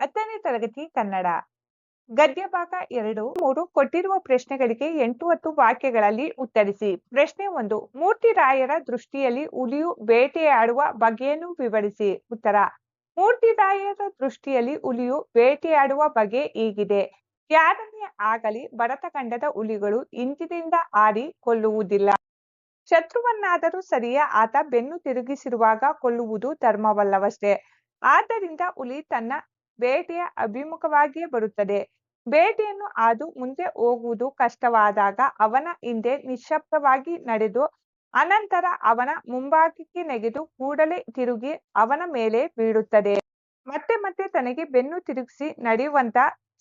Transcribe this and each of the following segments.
ಹತ್ತನೇ ತರಗತಿ ಕನ್ನಡ. ಗದ್ಯ ಭಾಗ ಎರಡು, ಮೂರು ಕೊಟ್ಟಿರುವ ಪ್ರಶ್ನೆಗಳಿಗೆ ಎಂಟು ಹತ್ತು ವಾಕ್ಯಗಳಲ್ಲಿ ಉತ್ತರಿಸಿ. ಪ್ರಶ್ನೆ ಒಂದು ಮೂರ್ತಿರಾಯರ ದೃಷ್ಟಿಯಲ್ಲಿ ಹುಲಿಯು ಬೇಟೆಯಾಡುವ ಬಗೆಯನ್ನು ವಿವರಿಸಿ. ಉತ್ತರ ಮೂರ್ತಿರಾಯರ ದೃಷ್ಟಿಯಲ್ಲಿ ಹುಲಿಯು ಬೇಟೆಯಾಡುವ ಬಗೆ ಹೀಗಿದೆ? ಯಾರನ್ನೇ ಆಗಲಿ ಭರತ ಖಂಡದ ಹುಲಿಗಳು ಇಂದಿನಿಂದ ಆರಿ ಕೊಲ್ಲುವುದಿಲ್ಲ. ಶತ್ರುವನ್ನಾದರೂ ಸರಿಯೇ ಆತ ಬೆನ್ನು ತಿರುಗಿಸಿರುವಾಗ ಕೊಲ್ಲುವುದು ಧರ್ಮವಲ್ಲವಷ್ಟೇ. ಆದ್ದರಿಂದ ಹುಲಿ ತನ್ನ ಬೇಟೆಯ ಅಭಿಮುಖವಾಗಿಯೇ ಬರುತ್ತದೆ. ಬೇಟೆಯನ್ನು ಹಾದು ಮುಂದೆ ಹೋಗುವುದು ಕಷ್ಟವಾದಾಗ ಅವನ ಹಿಂದೆ ನಿಶ್ಶಬ್ದವಾಗಿ ನಡೆದು, ಅನಂತರ ಅವನ ಮುಂಭಾಗಕ್ಕೆ ನೆಗೆದು ಕೂಡಲೇ ತಿರುಗಿ ಅವನ ಮೇಲೆ ಬೀಳುತ್ತದೆ. ಮತ್ತೆ ಮತ್ತೆ ತನಗೆ ಬೆನ್ನು ತಿರುಗಿಸಿ ನಡೆಯುವಂತ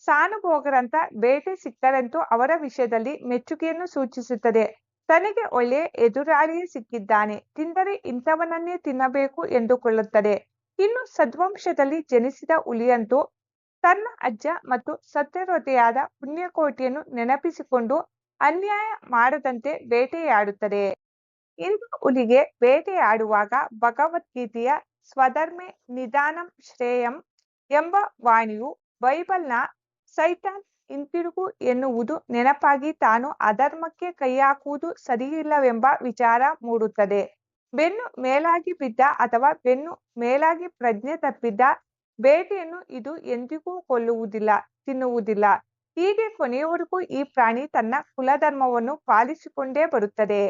ಸಾನುಭೋಗರಂತ ಬೇಟೆ ಸಿಕ್ಕರಂತೂ ಅವರ ವಿಷಯದಲ್ಲಿ ಮೆಚ್ಚುಗೆಯನ್ನು ಸೂಚಿಸುತ್ತದೆ. ತನಗೆ ಒಳ್ಳೆಯ ಎದುರಾಳಿಯೇ ಸಿಕ್ಕಿದ್ದಾನೆ. ತಿಂದರೆ ಇಂಥವನನ್ನೇ ತಿನ್ನಬೇಕು ಎಂದುಕೊಳ್ಳುತ್ತದೆ. ಇನ್ನು ಸದ್ವಂಶದಲ್ಲಿ ಜನಿಸಿದ ಹುಲಿಯಂತೂ ತನ್ನ ಅಜ್ಜ ಮತ್ತು ಸತ್ಯರೋತೆಯಾದ ಪುಣ್ಯಕೋಟಿಯನ್ನು ನೆನಪಿಸಿಕೊಂಡು ಅನ್ಯಾಯ ಮಾಡದಂತೆ ಬೇಟೆಯಾಡುತ್ತದೆ. ಇಂದು ಹುಲಿಗೆ ಬೇಟೆಯಾಡುವಾಗ ಭಗವದ್ಗೀತೆಯ ಸ್ವಧರ್ಮೆ ನಿಧಾನಂ ಶ್ರೇಯಂ ಎಂಬ ವಾಣಿಯು ಬೈಬಲ್ನ ಸೈತಾನ್ ಹಿಂತಿರುಗು ಎನ್ನುವುದು ನೆನಪಾಗಿ ತಾನು ಅಧರ್ಮಕ್ಕೆ ಕೈಹಾಕುವುದು ಸರಿಯಿಲ್ಲವೆಂಬ ವಿಚಾರ ಮೂಡುತ್ತದೆ. ಬೆನ್ನು ಮೇಲಾಗಿ ಬಿದ್ದ ಅಥವಾ ಬೆನ್ನು ಮೇಲಾಗಿ ಪ್ರಜ್ಞೆ ತಪ್ಪಿದ್ದ ಬೇಟೆಯನ್ನು ಇದು ಎಂದಿಗೂ ಕೊಲ್ಲುವುದಿಲ್ಲ, ತಿನ್ನುವುದಿಲ್ಲ. ಹೀಗೆ ಕೊನೆಯವರೆಗೂ ಈ ಪ್ರಾಣಿ ತನ್ನ ಕುಲಧರ್ಮವನ್ನು ಪಾಲಿಸಿಕೊಂಡೇ ಬರುತ್ತದೆ.